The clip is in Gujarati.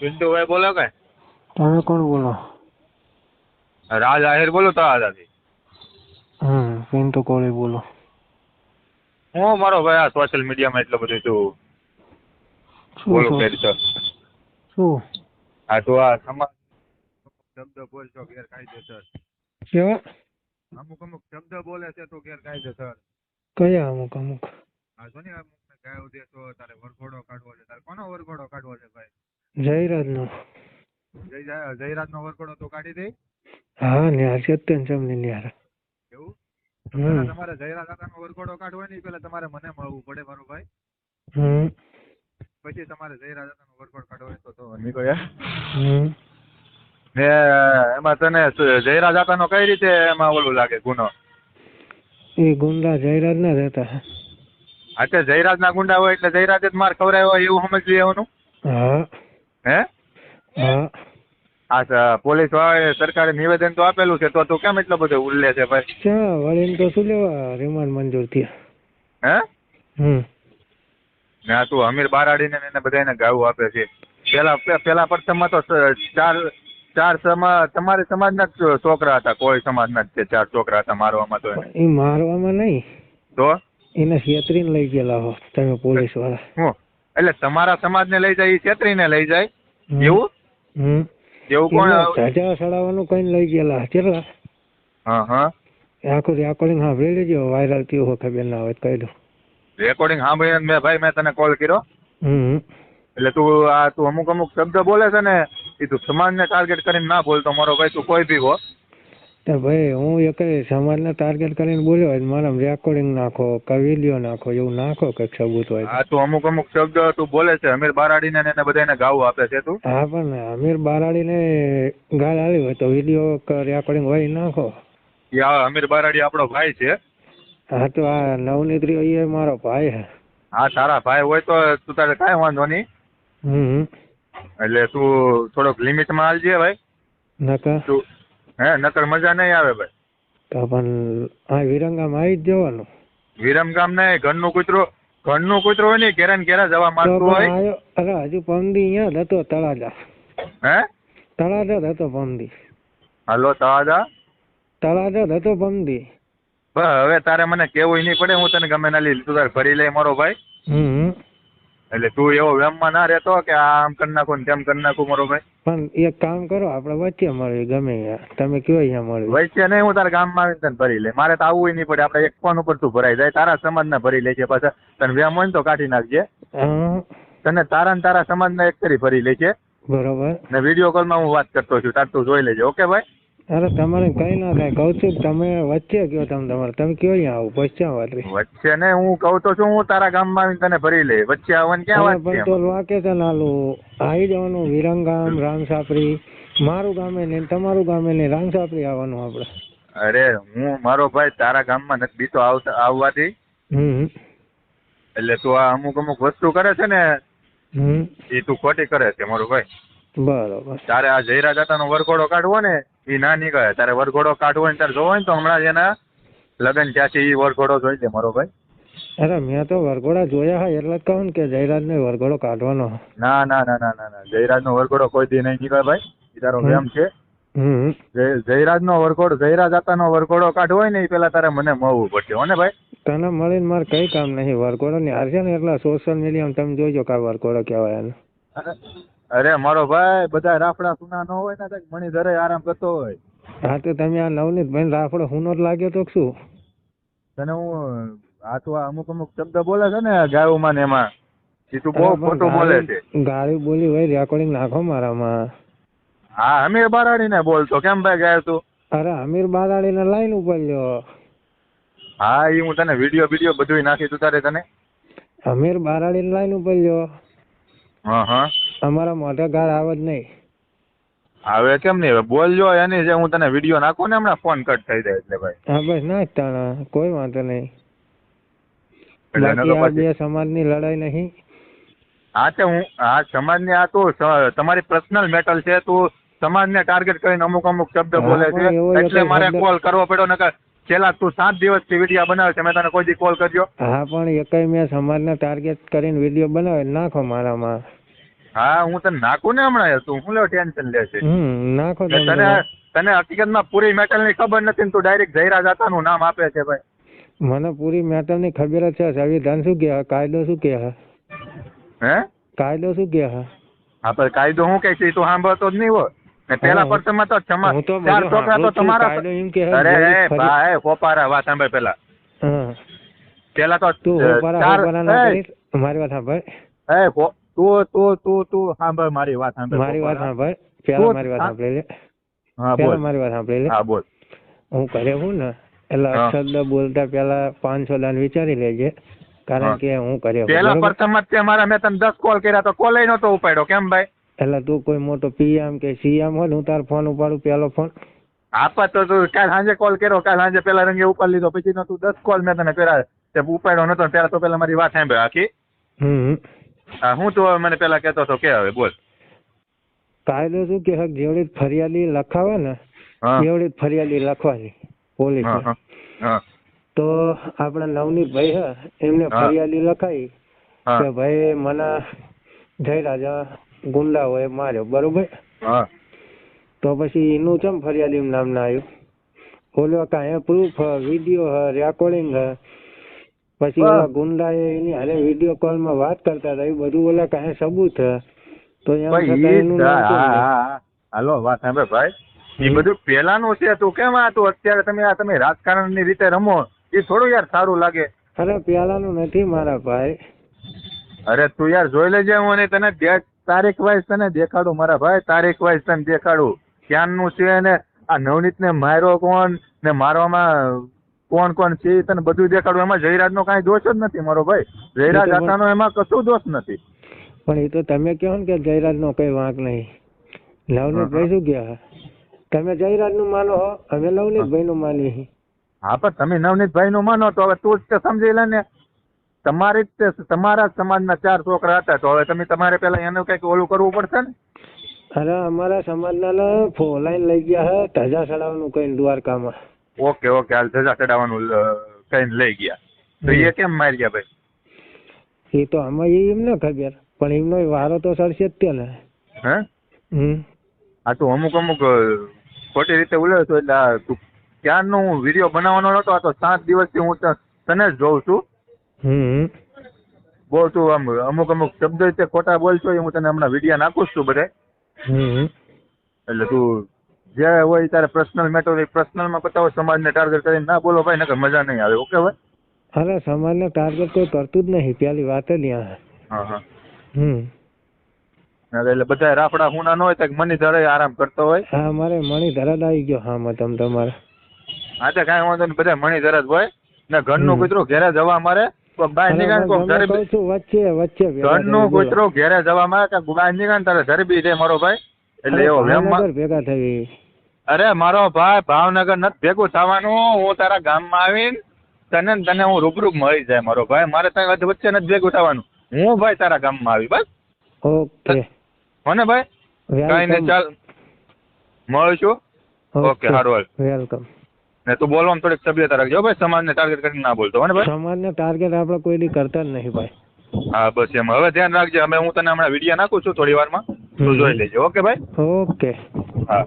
પિન્ટુભાઈ બોલો કે? તમે કોણ બોલો? રાજ આહિર બોલો તળાજાથી હમ પિન્ટુ કોળી બોલો. હું મારો ભાઈ આ સોશિયલ મીડિયામાં એટલો બધું છું બોલો કે શું? આ તો આ સમાજ શબ્દ બોલશો ગેરકાયદેસર કેવા? અમુક અમુક શબ્દ બોલે છે તો ગેરકાયદેસર કયા અમુક અમુક? આ જો ને અમુક ગાયો દેશો તારે વરઘોડો કાઢવો છે. તારે કોનો વરઘોડો કાઢવો છે ભાઈ? જયરાજનો. જય જયરાજ નો વરઘોડો તો કાઢી દે. હા ને આ સત્યન જમની ની હારે એવું? પેલા તમારે જયરાજ કાકાનો વરઘોડો કાઢવો હોય ને પેલા તમારે મને મળવું પડે મારો ભાઈ. હમ. પછી તમારે જયરાજ કાકાનો વરઘોડો કાઢવો હોય તો તો યાર. હમ. ને એમાં તને જયરાજ કાકાનો કઈ રીતે એમાં ઓલું લાગે ગુનો? એ ગુંડા જયરાજ ના રહેતા આ તે જયરાજ ના ગુંડા હોય એટલે જયરાજ જ માર ખવરાયો હોય એવું સમજી લેવાનું હા. હે? હા. પોલીસ વાળાએ સરકારે નિવેદન તો આપેલું છે તો તું કેમ એટલો બધો ઉલ્લે છે ભાઈ? ચા વળીને તો શું લેવા રિમાન્ડ મંજૂર થયા. હે? હમ. ના તું અમીર બારાડીને એને બધાને ગાવું આપે છે. પેલા પેલા પ્રથમમાં તો ચાર ચાર સમાજ તમારી સમાજના જ છોકરા હતા કોઈ સમાજના જ તે ચાર છોકરા હતા મારવામાં તો એ મારવામાં નહીં. તો? એને છેતરીને લઈ ગયેલા હો તમે પોલીસવાળા. હું? એટલે તમારા સમાજને લઈ જાય એ છેતરીને લઈ જાય. એવું? એવું કોણ એમને ધજા કઈ લઈ ગયેલા? કેટલા? હા હા. આખું રેકોર્ડિંગ સાંભળી લેજો વાયરલ થયું હોય ખબર ના હોય કહી દઉં. રેકોર્ડિંગ સાંભળીને મેં ભાઈ મેં તને કોલ કર્યો. હમ એટલે તું આ તું અમુક અમુક શબ્દ બોલે છે ને એ તું સમાજને ટાર્ગેટ કરીને ના બોલતો મારો ભાઈ તું કોઈ બી હો. તો ભાઈ હું એક સમાજને ટાર્ગેટ કરીને બોલ્યો હોય મારા રેકોર્ડિંગ નાખો કે વીડિયો નાખો એવું નાખો કે સબૂત હોય. આ તું અમુક અમુક શબ્દ તું બોલે છે અમીર બારાડીને ને એને બધાને ગાવું આપે છે તું? હા પણ અમીર બારાડીને ગાળ આવી હોય તો વીડિયો કે રેકોર્ડિંગ હોય નાખો. યા અમીર બારાડી આપણો ભાઈ છે. હા તો આ નવનીત્રી એ મારો ભાઈ હે. હા તારા ભાઈ હોય તો તું તારે કાંઈ વાંધો નહીં. હમ એટલે તું થોડોક લિમિટમાં હાલજે ભાઈ. નકા? તું હે નકર મજા નહીં આવે ભાઈ. તો પણ આ વિરંગામ આવી જ જવાનું. વિરમગામ ને ઘરનું કૂતરો ઘરનું કૂતરો હોય ને ઘેરા ને ઘેરા જવા મારતું હોય. અરે હજુ પમદી અહીંયા જ હતો તળાજા. હે? તળાજા જ હતો પમદી હાલો તળાજા? તળાજા જ હતો પમદી હવે તારે મને કેવું નહીં પડે હું તને ગમે ના લીધું તું તારે ભરી લે મારો ભાઈ. હમ. એટલે તું એવો વેમમાં ના રહેતો કે આમ કરી નાખું ને તેમ કરી નાખું મારો ભાઈ. પણ એક કામ કરો આપણે વચ્ચે મળીએ ગમે તમે કયો અહીંયા મળીએ વચ્ચે નહીં હું તારા ગામમાં આવીને તને ભરી લે મારે તો આવવું નહીં પડે. આપણે એક ફોન ઉપર તું ભરાઈ જાય. તારા સમાજના ભરી લેજે પાછા. તને વેમ હોય ને તો કાઢી નાખજે. તને તારા ને તારા સમાજના એક કરી ભરી લેજે. બરોબર. ને વીડિયો કોલમાં હું વાત કરતો છું. તાર તું જોઈ લેજે. ઓકે ભાઈ? અરે તમારે કઈ ના થાય. કહું છું તમે વચ્ચે કયો તમે તમારે. તમે કયો અહીંયા આવું? પશ્ચિમ વાતરી વચ્ચે ને હું કહું તો છું હું તારા ગામમાં આવીને તને ભરી લે વચ્ચે આવવાનું ક્યાં વાત છે તો વાકે છે નાલું આવી જવાનું વિરંગામ રામસાપરી. મારું ગામે ને તમારું ગામે ને રામસાપરી આવવાનું આપણે. અરે હું મારો ભાઈ તારા ગામમાં નથી બીતો આવતા આવવાથી. એટલે તું આ અમુક અમુક વસ્તુ કરે છે ને હમ. એ તું ખોટી કરે છે મારો ભાઈ. બરોબર. તારે આ જયરા દાદાનો વરઘોડો કાઢવો ને એ ના નીકળે. તારે વરઘોડો કાઢવો ને તારે જોવો ને તો હમણાં જ એના લગ્ન ત્યાં છે એ વરઘોડો જોઈ લે મારો ભાઈ. અરે મેં તો વરઘોડા જોયા હા એટલે જ કહું ને કે જયરાજને વરઘોડો કાઢવાનો. ના ના ના ના ના ના. જયરાજનો વરઘોડો કોઈ દી નહીં નીકળે ભાઈ. એ તારો ગેમ છે. જયરાજ નો વરઘોડો જયરાજ દાતાનો વરઘોડો કાઢવો હોય ને એ પેલા તારે મને મળવું પડશે. હો ને ભાઈ? તને મળીને મારે કઈ કામ નહીં. વરઘોડો ની હારશે ને એટલા સોશિયલ મીડિયામાં તમે જોઈજો કા વરઘોડો કહેવાય એને. અરે મારો ભાઈ બધા રાફડા સુના ન હોય ને મણી મણિધરે આરામ કરતો હોય. હા તો તમે આ નવનીત ભાઈ રાફડો હુનો લાગ્યો તો શું? તને હું આ તો અમુક અમુક શબ્દ બોલે છે ને ગાયોમાં ને એમાં. એ તું બહુ ખોટું બોલે છે. ગાળી બોલી હોય રેકોર્ડિંગ નાખો મારામાં. હા અમીર બારાડીને બોલતો. કેમ ભાઈ ગાય તું? અરે અમીર બારાડી ને લાઈન ઉપર લ્યો હા એ હું તને વીડિયો વીડિયો બધું નાખી તું તારે તને? અમીર બારાડીને લાઈન ઉપર લ્યો હા હા. અમારા મોઢે ગાળ આવે જ નહીં. હવે કેમ નહીં? બોલજો એની જે હું તને વીડિયો નાખું ને હમણાં ફોન કટ થઈ જાય એટલે ભાઈ. હા બસ ના તાણા. કોઈ વાંધો નહીં. બાકી આ બે સમાજની લડાઈ નહીં. હા તે હું આ સમાજની આ તું તમારી પર્સનલ મેટલ છે તું સમાજને ટાર્ગેટ કરીને અમુક અમુક શબ્દ બોલે છે. એટલે મારે કોલ કરવો પડ્યો નકર છેલ્લા તું સાત દિવસથી વીડિયો બનાવે છે મેં તને કોઈ દી કોલ કર્યો. હા પણ એકય મેં સમાજને ટાર્ગેટ કરીને વીડિયો બનાવે નાખો મારામાં. હા હું તને નાખું ને હમણાં તું હું લેવો ટેન્શન લે છે? નાખો ને તને તને હકીકતમાં પૂરી મેટલની ખબર નથી ને તું ડાયરેક્ટ જયરા જાતાનું નામ આપે છે ભાઈ. મને પૂરી મેટલની ખબર છે સંવિધાન શું કે કાયદો શું કે હે? કાયદો શું કે હા પણ કાયદો હું કે છે તું સાંભળતો જ નહીં હોય. ને પેલા. પ્રથમમાં તો ચાર છોકરા તો તમારા અરે એ ભાઈ પોપારા વાત સાંભળ પેલા. પેલા તો તું ના મારી વાત સાંભળ. એ તું તું તું તું સાંભળ મારી વાત સાંભળ મારી વાત પોપારા. સાંભળ. પેલા તું- મારી વાત હા. સાંભળી લે. હા પેલા બોલ. મારી વાત સાંભળી લે. હા બોલ. હું ઘરે હું ને એટલે હા. શબ્દ બોલતા પેલા પાંચસો દાન વિચારી લેજે. કારણ હા. કે હું ઘરે હું, પેલા બરોબર? પ્રથમ જ તે મારા મેં તને દસ કોલ કર્યા તો કોલ નતો ઉપાડ્યો. કેમ ભાઈ? એટલે તું કોઈ મોટો પીએમ કે સીએમ હોય ને હું તારો ફોન ઉપાડું પેલો ફોન આપા તો તું કાલ સાંજે કોલ કર્યો. કાલ સાંજે પેલા રંગે ઉપાડી લીધો. પછી નો તું દસ કોલ મેં તને કર્યા. તે ઉપાડ્યો નતો ને પેલા તો પેલા મારી વાત સાંભળ આખી હમ. હા, હું તો હવે મને પેલા કહેતો હતો કે હવે બોલ. કાયદો શું કે જેવડી ફરિયાદી લખાવે ને જેવડી એવડી ફરિયાદી લખવાની પોલીસ તો આપણા નવનીત ભાઈ હે એમને ફરિયાદી લખાઈ કે ભાઈ મને જયરાજા હોય માર્યો. બરોબર? તો પછી એનું ચમ ફરિયાદી નામ ના આવ્યું? બોલ્યો કાંઈ પ્રૂફ વીડિયો હ રેકોર્ડિંગ હ. પછી. ઓલા ગુંડાએ એની હારે વીડિયો કોલમાં વાત કરતા હતા. એ બધું ઓલા કાંઈ સબૂત તો. હાલો વાત સાંભળે ભાઈ. એ. બધું પેલાનું છે તું કેમ આ તું અત્યારે તમે આ તમે રાજકારણની રીતે રમો? એ થોડું યાર સારું લાગે. અરે પેલાનું નથી મારા ભાઈ. અરે તું યાર જોઈ લેજે હું અને તને તારીખ વાઇઝ તને દેખાડું મારા ભાઈ. તારીખ વાઇઝ તને દેખાડું. ક્યાંનું છે ને? આ નવનીત ને માર્યો કોણ? ને મારવામાં કોણ કોણ છે તને બધું દેખાડું. એમાં જયરાજ નો કાંઈ દોષ જ નથી મારો ભાઈ. જયરાજ આતાનો એમાં કશું દોષ નથી. પણ એ તો તમે કહો ને કે જયરાજ નો કઈ વાંક નહીં. નવનીત ભાઈ શું કહે? તમે જયરાજનું માનો અમે નવનીત ભાઈ નું માનીએ હા પણ તમે નવનીતભાઈ નું માનો તો હવે તું જ સમજી લે ને. તમારી જ તમારા સમાજ સમાજના ચાર છોકરા હતા તો હવે તમે તમારે પેલા એનું કંઈક ઓલું કરવું પડશે ને? અરે અમારા સમાજના ને ફોલાઈન લઈ ગયા હે ધજા ચડાવવાનું કઈ દ્વારકામાં. ઓકે ઓકે હાલ ધજા ચડાવવાનું કઈ લઈ ગયા. તો એ કેમ મારી ગયા ભાઈ? એ તો આમાં એ એમ ન ખબર પણ એમનો વારો તો સરશે જ તે ને. હે? આ તું અમુક અમુક ખોટી રીતે ઉલ્યો છો એટલે તું ક્યારનો હું વીડિયો બનાવવાનો નતો આ તો સાત દિવસથી હું તને જ જોઉં છું. હમ. બહુ તું આમ અમુક અમુક શબ્દ રીતે ખોટા બોલશો એ હું તને હમણાં વીડિયો નાખું છું બધે. એટલે તું જે હોય ત્યારે પર્સનલ મેટર હોય પર્સનલમાં બતાવો સમાજને ટાર્ગેટ કરીને ના બોલો ભાઈ નકર મજા નહીં આવે. ઓકે ભાઈ? અરે સમાજને ટાર્ગેટ કોઈ કરતું જ નહીં પેલી વાત જ ત્યાં હા હા. હમ. એટલે બધા રાફડા હુના ન હોય તો મની ધરે આરામ કરતો હોય. હા મારે મણી ધરાદ આવી ગયો હા મતમ તમારે. હા તો કાંઈ વાંધો નહીં બધા મણી ધરે જ હોય. ને ઘરનું. કૂતરું ઘેરે જવા મારે બહાર અરે કોક વચ્ચે વચ્ચે ઘરનું કૂતરું ઘેરે જવા મારે કાંઈક બહાર નીકળે તારે ધરબી છે મારો ભાઈ. એટલે એવો ભેગા થઈ. અરે મારો ભાઈ ભાવનગર નથી ભેગું થવાનું. હું તારા ગામમાં આવીને તને ને તને હું રૂબરૂ મળી જાય મારો ભાઈ. મારે તને વચ્ચે- નથી ભેગું થવાનું. હું ભાઈ તારા ગામમાં આવી બસ. ઓકે. હોને ભાઈ? કઈ ને ચાલ. મળશું. ઓકે. સારું હાલ. વેલકમ. ને તું બોલવામાં થોડીક તબિયત રાખજો ભાઈ. સમાજને ટાર્ગેટ કરીને ના બોલતો હોને ભાઈ? સમાજને ટાર્ગેટ આપણે કોઈ દી કરતા જ નહીં ભાઈ. હા બસ એમ. હવે ધ્યાન રાખજે. અમે હું તને હમણાં વીડિયો નાખું છું થોડી વારમાં. તું જોઈ લેજો ઓકે ભાઈ? ઓકે. હા.